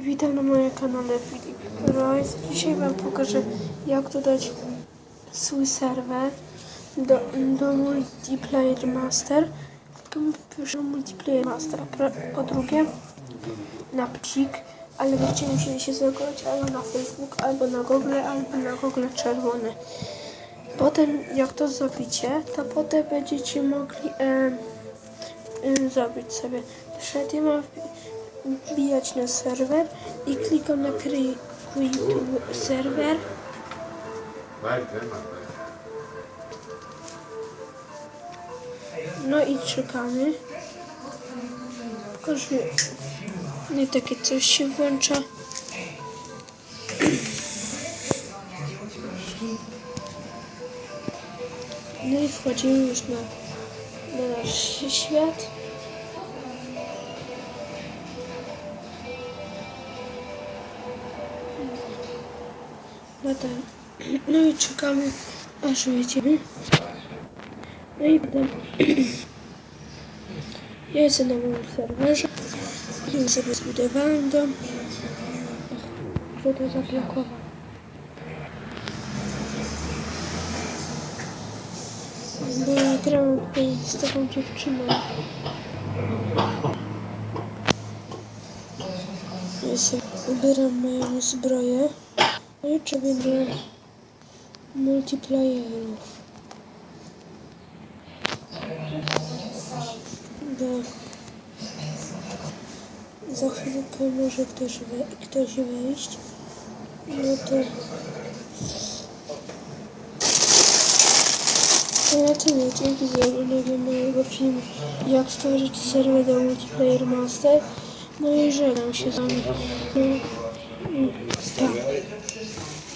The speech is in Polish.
Witam na moim kanale Filip Royce. Dzisiaj Wam pokażę jak dodać swój serwer do, do Multiplayer Master. Tylko pierwsze Multiplayer Master, po- drugie na pcik, ale będziecie musieli się zalogować albo na Facebook, albo na Google, albo na Google czerwony. Potem jak to zrobicie, to potem będziecie mogli e, e, zrobić sobie. Mam wbijać na serwer i klikam na create serwer. No i czekamy. Tylko, że nie takie coś się włącza. No i wchodzimy już na, na nasz świat. No tak. No i czekamy, aż wyjdziemy. No i potem ja jestem na moim serwerze. Ja sobie zbudowałem dom. Woda zablokowana. Bo ja grałem tutaj z taką dziewczyną. Ja sobie ubieram moją zbroję. Czegoś do multiplayerów. Do... Za chwilkę może ktoś, we, ktoś wejść. No to... To na tyle. Dzięki za oglądanie mojego filmu jak stworzyć serwer do Multiplayer Master. No i żegnam się z wami. 嗯嗯